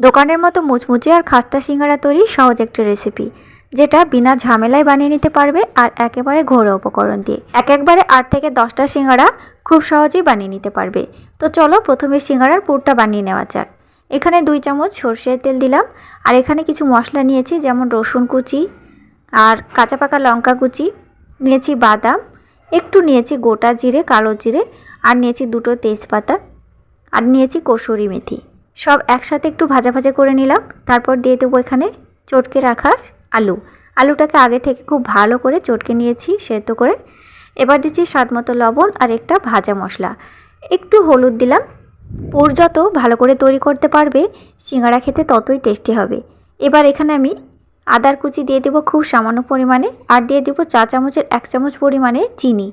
দোকানের মতো মুচমুচে আর খাস্তা সিঙ্গারা তৈরি সহজ একটা রেসিপি যেটা বিনা ঝামেলায় বানিয়ে নিতে পারবে আর একেবারে ঘরোয়া উপকরণ দিয়ে। এক একবারে আট থেকে দশটা সিঙ্গারা খুব সহজেই বানিয়ে নিতে পারবে। তো চলো প্রথমে সিঙ্গারার পুরটা বানিয়ে নেওয়া যাক। এখানে দুই চামচ সর্ষের তেল দিলাম, আর এখানে কিছু মশলা নিয়েছি, যেমন রসুন কুচি আর কাঁচা পাকা লঙ্কা কুচি, নিয়েছি বাদাম, একটু নিয়েছি গোটা জিরে, কালো জিরে, আর নিয়েছি দুটো তেজপাতা, আর নিয়েছি কসুরি মেথি। সব একসাথে একটু ভাজা ভাজা করে নিলাম। তারপর দিয়ে দেবো এখানে চটকে রাখা আলু। আলুটাকে আগে থেকে খুব ভালো করে চটকে নিয়েছি, সেদ্ধ করে। এবার দিচ্ছি স্বাদ মতো লবণ আর একটা ভাজা মশলা। একটু হলুদ দিলাম। পুর যত ভালো করে তৈরি করতে পারবে সিঙ্গারা খেতে ততই টেস্টি হবে। এবার এখানে আমি আদার কুচি দিয়ে দেবো খুব সামান্য পরিমাণে আর দিয়ে দেবো চা চামচের এক চামচ পরিমাণে চিনি।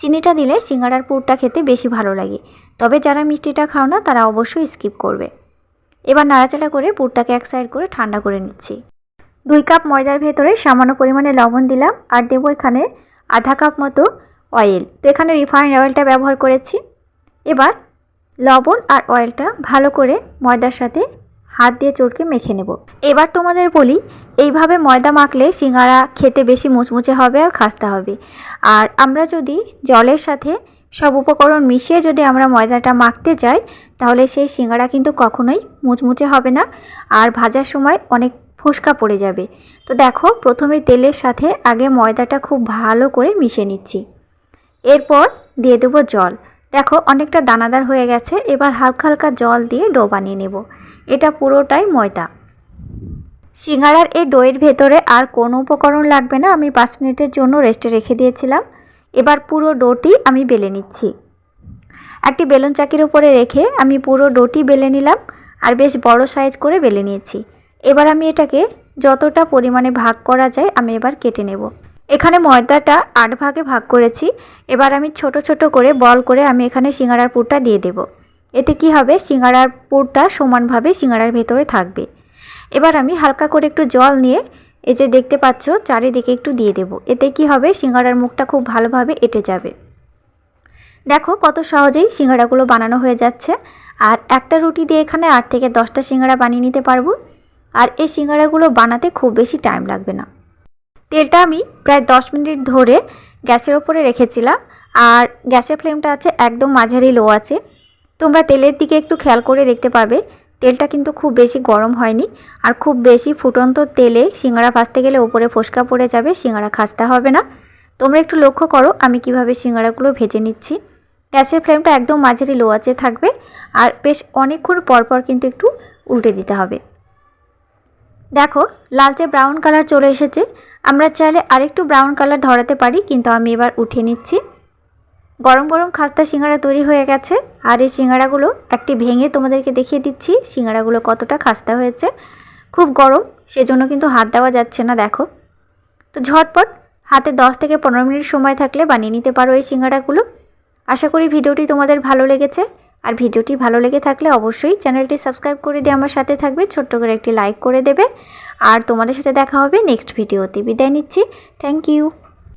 চিনিটা দিলে সিঙ্গারার পুরটা খেতে বেশি ভালো লাগে। তবে যারা মিষ্টিটা খাও না, তারা অবশ্যই স্কিপ করবে। এবার নাড়াচাড়া করে পুরটাকে এক সাইড করে ঠান্ডা করে নিচ্ছি। দুই কাপ ময়দার ভেতরে সামান্য পরিমাণে লবণ দিলাম আর দেবো এখানে আধা কাপ মতো অয়েল তো এখানে রিফাইন্ড অয়েলটা ব্যবহার করেছি। এবার লবণ আর অয়েলটা ভালো করে ময়দার সাথে হাত দিয়ে চটকে মেখে নেব। এবার তোমাদের বলি, এইভাবে ময়দা মাখলে সিঙ্গারা খেতে বেশি মুচমুচে হবে আর খাস্তা হবে। আর আমরা যদি জলের সাথে সব উপকরণ মিশিয়ে যদি আমরা ময়দাটা মাখতে যাই তাহলে সেই সিঙ্গারা কিন্তু কখনোই মুচমুচে হবে না, আর ভাজার সময় অনেক ফোসকা পড়ে যাবে। তো দেখো, প্রথমে তেলের সাথে আগে ময়দাটা খুব ভালো করে মিশে নিচ্ছি। এরপর দিয়ে দেবো জল। দেখো, অনেকটা দানাদার হয়ে গেছে, এবার হালকা হালকা জল দিয়ে ডো বানিয়ে নেব। এটা পুরোটাই ময়দা। সিঙ্গারার এই ডোয়ের ভেতরে আর কোনো উপকরণ লাগবে না, আমি পাঁচ মিনিটের জন্য রেস্টে রেখে দিয়েছিলাম। এবার পুরো ডোটি আমি বেলে নিচ্ছি। একটি বেলুন চাকির উপরে রেখে আমি পুরো ডোটি বেলে নিলাম আর বেশ বড় সাইজ করে বেলে নিয়েছি। এবার আমি এটাকে যতটা পরিমাণে ভাগ করা যায় আমি এবার কেটে নেব। এখানে ময়দাটা আট ভাগে ভাগ করেছি। এবার আমি ছোট ছোট করে বল করে আমি এখানে সিঙ্গারার পুরটা দিয়ে দেব। এতে কি হবে? সিঙ্গারার পুরটা সমানভাবে সিঙ্গারার ভেতরে থাকবে। এবার আমি হালকা করে একটু জল নিয়ে এই যে দেখতে পাচ্ছ, চারিদিকে একটু দিয়ে দেব। এতে কি হবে? সিঙ্গারার মুখটা খুব ভালোভাবে এঁটে যাবে। দেখো কত সহজেই সিঙ্গারাগুলো বানানো হয়ে যাচ্ছে। আর একটা রুটি দিয়ে এখানে আট থেকে দশটা সিঙ্গারা বানিয়ে নিতে পারব। আর এই সিঙ্গারাগুলো বানাতে খুব বেশি টাইম লাগবে না। তেলটা আমি প্রায় দশ মিনিট ধরে গ্যাসের ওপরে রেখেছিলাম। আর গ্যাসের ফ্লেমটা আছে একদম মাঝারি লো আছে। তোমরা তেলের দিকে একটু খেয়াল করে দেখতে পাবে, তেলটা কিন্তু খুব বেশি গরম হয়নি। আর খুব বেশি ফুটন্ত তেলে সিঙ্গারা ভাজতে গেলে ওপরে ফোসকা পড়ে যাবে, সিঙ্গারা খাসতে হবে না। তোমরা একটু লক্ষ্য করো আমি কীভাবে সিঙ্গারাগুলো ভেজে নিচ্ছি। গ্যাসের ফ্লেমটা একদম মাঝারি লো আছে থাকবে। আর বেশ অনেকক্ষণ পরপর কিন্তু একটু উল্টে দিতে হবে। দেখো লালচে ব্রাউন কালার চলে এসেছে, আমরা চাইলে আরেকটু ব্রাউন কালার ধরাতে পারি, কিন্তু আমি এবার উঠিয়ে নিচ্ছি। গরম গরম খাস্তা সিঙ্গারা তৈরি হয়ে গেছে, আর এই সিঙ্গারাগুলো একটি ভেঙে তোমাদেরকে দেখিয়ে দিচ্ছি, সিঙ্গারাগুলো কতটা খাস্তা হয়েছে। খুব গরম, সেজন্য কিন্তু হাত দেওয়া যাচ্ছে না, দেখো। তো ঝটপট হাতে 10 থেকে পনেরো মিনিট সময় থাকলে বানিয়ে নিতে পারো এই সিঙ্গারাগুলো। আশা করি ভিডিওটি তোমাদের ভালো লেগেছে। আর ভিডিওটি ভালো লেগে থাকলে অবশ্যই চ্যানেলটি সাবস্ক্রাইব করে দিয়ে আমার সাথে থাকবে, ছোট্ট করে একটি লাইক করে দেবে। আর তোমাদের সাথে দেখা হবে নেক্সট ভিডিওতে। বিদায় নিচ্ছি। Thank you